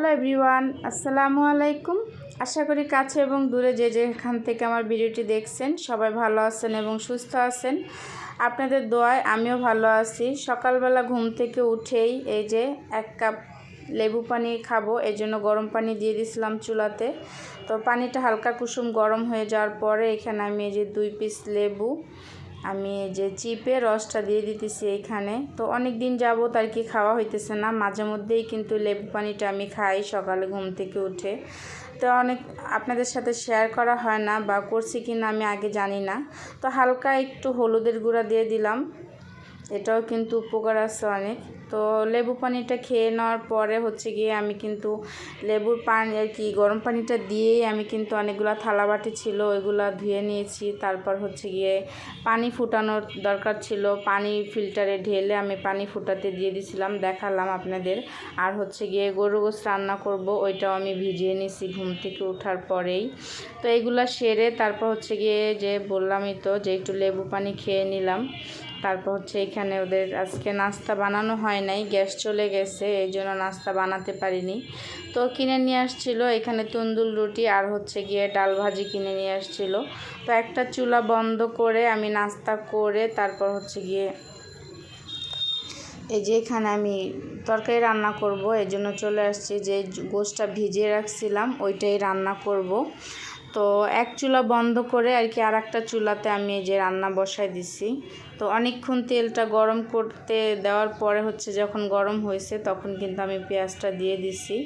Hello everyone, আসসালামু আলাইকুম। আশা করি কাছে এবং দূরে যে যেখান থেকে আমার ভিডিওটি দেখছেন, সবাই ভালো আছেন এবং সুস্থ আছেন। আপনাদের দোয়ায় আমিও ভালো আছি। সকালবেলা ঘুম থেকে উঠেই এই যে এক কাপ লেবু পানি খাব এই জন্য গরম পানি দিয়ে দিয়েছিলাম চুলাতে। তো পানিটা হালকা কুসুম গরম হয়ে যাওয়ার পরে এখানে আমি এই যে দুই পিস লেবু আমি এই যে চিপে রসটা দিয়ে দিতেছি এইখানে তো অনেক দিন যাবত আর কি খাওয়া হইতেছে না। মাঝে মধ্যেই কিন্তু লেবু পানিটা আমি খাই সকালে ঘুম থেকে উঠে। তো অনেক আপনাদের সাথে শেয়ার করা হয় না বা করছি কি না আমি আগে জানি না। তো হালকা একটু হলুদের গুঁড়া দিয়ে দিলাম। এটাও কিন্তু উপকার আছে অনেক। তো লেবু পানিটা খেয়ে নেওয়ার পরে হচ্ছে গিয়ে আমি কিন্তু লেবুর পানি আর কি, গরম পানিটা দিয়েই আমি কিন্তু অনেকগুলো থালা বাটি ছিল, ওইগুলো ধুয়ে নিয়েছি। তারপর হচ্ছে গিয়ে পানি ফুটানোর দরকার ছিল। পানি ফিল্টারে ঢেলে আমি পানি ফুটাতে দিয়ে দিছিলাম, দেখালাম আপনাদের। আর হচ্ছে গিয়ে গরু গোস রান্না করব, ওইটাও আমি ভিজিয়ে নিয়েছি ঘুম থেকে ওঠার পরেই। তো এইগুলো সেরে তারপর হচ্ছে গিয়ে যে বললামই তো যে একটু লেবু পানি খেয়ে নিলাম। তারপর হচ্ছে এখানে ওদের আজকে নাস্তা বানানো হয় নাই, গ্যাস চলে গেছে, এই জন্য নাস্তা বানাতে পারিনি। তো কিনে নিয়ে আসছিল, এখানে তন্দুল রুটি আর হচ্ছে গিয়ে ডাল ভাজি কিনে নিয়ে আসছিল। তো একটা চুলা বন্ধ করে আমি নাস্তা করে তারপর হচ্ছে গিয়ে এই যে এখানে আমি তরকারি রান্না করব, এই জন্য চলে আসছি। যে গোশটা ভিজিয়ে রাখছিলাম, ওইটাই রান্না করব। তো এক চুলা বন্ধ করে আর কি আর একটা চুলাতে আমি এই যে রান্না বসায় দিছি। তো অনেকক্ষণ তেলটা গরম করতে দেওয়ার পরে হচ্ছে যখন গরম হয়েছে তখন কিন্তু আমি পেঁয়াজটা দিয়ে দিছি।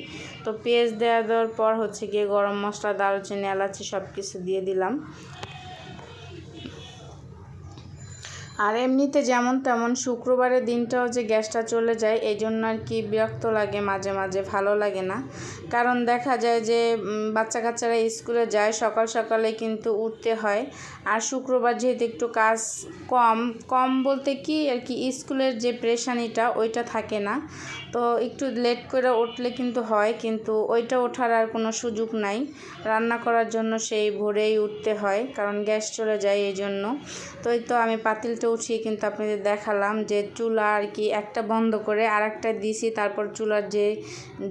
তো পেঁয়াজ দেওয়া দেওয়ার পর হচ্ছে গিয়ে গরম মশলা, দারুচিনি, এলাচি সব কিছু দিয়ে দিলাম। আর এমনিতে যেমন তেমন শুক্রবারের দিনটাও যে গ্যাসটা চলে যায়, এই জন্য আর কি বিরক্ত লাগে মাঝে মাঝে, ভালো লাগে না। কারণ দেখা যায় যে বাচ্চা কাচ্চারা স্কুলে যায়, সকাল সকালে কিন্তু উঠতে হয়। আর শুক্রবার যেহেতু একটু কাজ কম কম বলতে কি আর কি, স্কুলের যে প্রেশানিটা, ওইটা থাকে না। তো একটু লেট করে উঠলে কিন্তু হয়, কিন্তু ওইটা ওঠার আর কোনো সুযোগ নাই। রান্না করার জন্য সেই ভোরেই উঠতে হয়, কারণ গ্যাস চলে যায় এই জন্য। তো এই তো আমি পাতিলটা উঠিয়ে কিন্তু আপনাদের দেখালাম যে চুলা আর কি একটা বন্ধ করে আর একটা দিছি, তারপর চুলার যে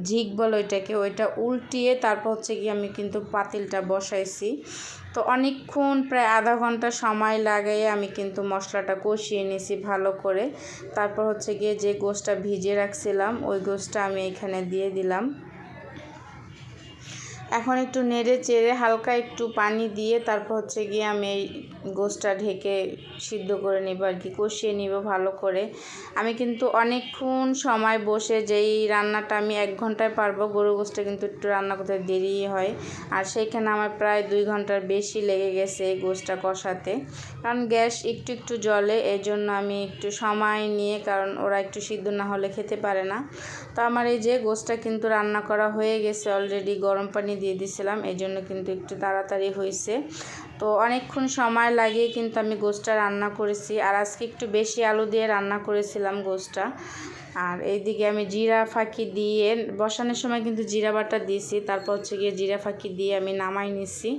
ঝিক বলে ওইটাকে ওইটা উল্টিয়ে তারপর হচ্ছে কি আমি কিন্তু পাতিলটা বসাইছি। তো অনেকক্ষণ প্রায় আধা ঘণ্টা সময় লাগাই আমি কিন্তু মশলাটা কষিয়ে নিয়েছি ভালো করে। তারপর হচ্ছে গিয়ে যে গোশটা ভিজে রাখছিলাম, ওই গোশটা আমি এখানে দিয়ে দিলাম। এখন একটু নেড়ে চেড়ে হালকা একটু পানি দিয়ে তারপর হচ্ছে গিয়ে আমি এই গোশটা ঢেকে সিদ্ধ করে নিব আর কি, কষিয়ে নিব ভালো করে। আমি কিন্তু অনেকক্ষণ সময় বসে যেই রান্নাটা আমি এক ঘন্টায় পারব, গরু গোশটা কিন্তু একটু রান্না করতে দেরি হয়। আর সেইখানে আমার প্রায় দুই ঘণ্টার বেশি লেগে গেছে এই গোশটা কষাতে। কারণ গ্যাস একটু একটু জলে এই জন্য আমি একটু সময় নিয়ে, কারণ ওরা একটু সিদ্ধ না হলে খেতে পারে না। তো আমার এই যে গোশটা কিন্তু রান্না করা হয়ে গেছে অলরেডি গরম পানি দিয়ে দিছিলাম এই জন্য কিন্তু একটু তাড়াতাড়ি হয়েছে তো অনেকক্ষণ সময় লাগিয়ে কিন্তু আমি গোশটা রান্না করেছি। আর আজকে একটু বেশি আলু দিয়ে রান্না করেছিলাম গোশটা। আর এইদিকে আমি জিরা ফাঁকি দিয়ে, বসানোর সময় কিন্তু জিরা বাটা দিয়েছি। তারপর হচ্ছে গিয়ে জিরা ফাঁকি দিয়ে আমি নামাই নিছি।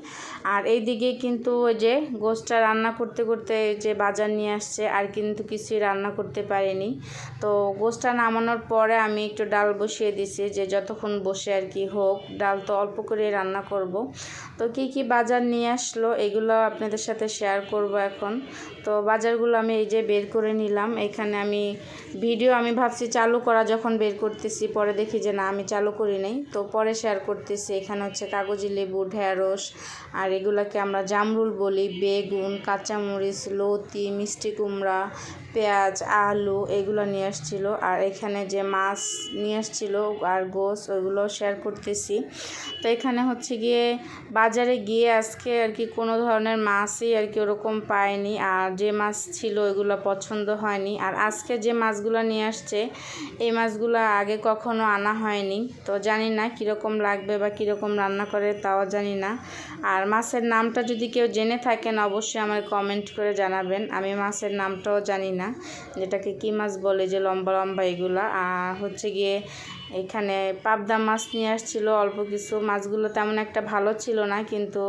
আর এইদিকে কিন্তু ওই যে গোশটা রান্না করতে করতে যে বাজার নিয়ে আসছে, আর কিন্তু কিছুই রান্না করতে পারিনি। তো গোশটা নামানোর পরে আমি একটু ডাল বসিয়ে দিছি, যে যতক্ষণ বসে আর কি হোক, ডাল তো অল্প করে রান্না করব। তো কি কি বাজার নিয়ে আসলো এগুলো আপনাদের সাথে শেয়ার করব এখন। তো বাজারগুলো আমি এই যে বের করে নিলাম। এখানে আমি ভিডিও আমি ভাবছি চালু করা যখন বের করতেছি, পরে দেখি যে না, আমি চালু করি নাই। তো পরে শেয়ার করতেছি। এখানে হচ্ছে কাগজি লেবু ঢ্যাঁড়স আর এগুলাকে আমরা জামরুল বলি, বেগুন, কাঁচামরিচ, লতি, মিষ্টি কুমড়া, পেঁয়াজ, আলু এগুলো নিয়ে আসছিল। আর এখানে যে মাছ নিয়ে আসছিল আর গোস ওইগুলো শেয়ার করতেছি। তো এখানে হচ্ছে গিয়ে বাজারে গিয়ে আজকে আর কি কোনো ধরনের মাছই আর কি ওরকম পায়নি আর যে মাছ ছিল ওইগুলো পছন্দ হয়নি। আর আজকে যে মাছগুলো নিয়ে আসছে, এই মাছগুলো আগে কখনো আনা হয়নি। তো জানি না কীরকম লাগবে বা কীরকম রান্না করে, তাও জানি না। আর মাছের নামটা যদি কেউ জেনে থাকেন, অবশ্যই আমার কমেন্ট করে জানাবেন। আমি মাছের নামটাও জানি না, যেটাকে কী মাছ বলে যে লম্বা লম্বা এগুলা। আর হচ্ছে গিয়ে এখানে পাবদা মাছ নিয়ে আসছিল, অল্প কিছু। মাছগুলো তেমন একটা ভালো ছিল না, কিন্তু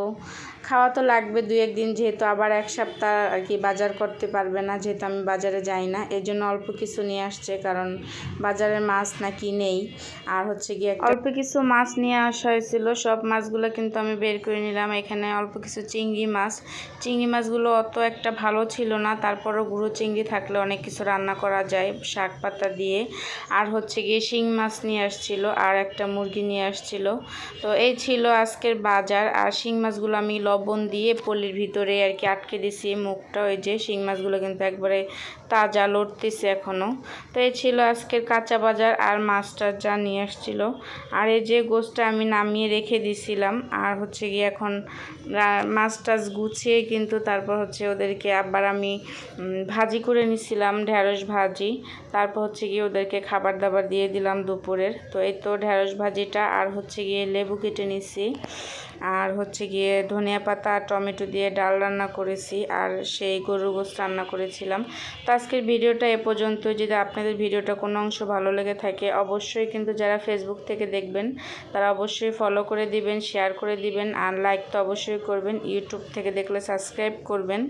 খাওয়া তো লাগবে দুই একদিন যেহেতু আবার এক সপ্তাহ আর কি বাজার করতে পারবে না, যেহেতু আমি বাজারে যাই না। এই জন্য অল্প কিছু নিয়ে আসছে, কারণ বাজারের মাছ নাকি নেই। আর হচ্ছে গিয়ে অল্প কিছু মাছ নিয়ে আসা হয়েছিল, সব মাছগুলো কিন্তু আমি বের করে নিলাম। এখানে অল্প কিছু চিংড়ি মাছ। চিংড়ি মাছগুলো অত একটা ভালো ছিল না, তারপরও গুঁড়ো চিংড়ি থাকলে অনেক কিছু রান্না করা যায়, শাক পাতা দিয়ে। আর হচ্ছে গিয়ে শিং মাছ নিয়ে আসছিল আর একটা মুরগি নিয়ে আসছিল। তো এই ছিল আজকের বাজার। আর শিং মাছগুলো আমি লবণ দিয়ে পলির ভিতরে আর কি আটকে দিছি মুখটা। ওই যে শিং মাছগুলো কিন্তু একবারে তাজা লড়তেছে এখনও তো এই ছিল আজকের কাঁচা বাজার আর মাছটা যা নিয়ে আসছিল। আর এই যে গোছটা আমি নামিয়ে রেখে দিছিলাম। আর হচ্ছে গিয়ে এখন মাছ টাছ গুছিয়ে কিন্তু তারপর হচ্ছে ওদেরকে আবার আমি ভাজি করে নিছিলাম ঢ্যাঁড়স ভাজি। তারপর হচ্ছে গিয়ে ওদেরকে খাবার দাবার দিয়ে দিলাম দুপুরের তো এই তো ঢ্যাঁড়স ভাজিটা, আর হচ্ছে গিয়ে লেবু কেটে নিছি। আর হচ্ছে গিয়ে ধনিয়া পাতা, টমেটো দিয়ে ডাল রান্না করেছি, আর সেই গরুর গোস্ত রান্না করেছিলাম। তো আজকের ভিডিওটা এ পর্যন্ত। যদি আপনাদের ভিডিওটা কোনো অংশ ভালো লেগে থাকে, অবশ্যই কিন্তু যারা ফেসবুক থেকে দেখবেন, তারা অবশ্যই ফলো করে দিবেন শেয়ার করে দিবেন, আর লাইক তো অবশ্যই করবেন ইউটিউব থেকে দেখলে সাবস্ক্রাইব করবেন।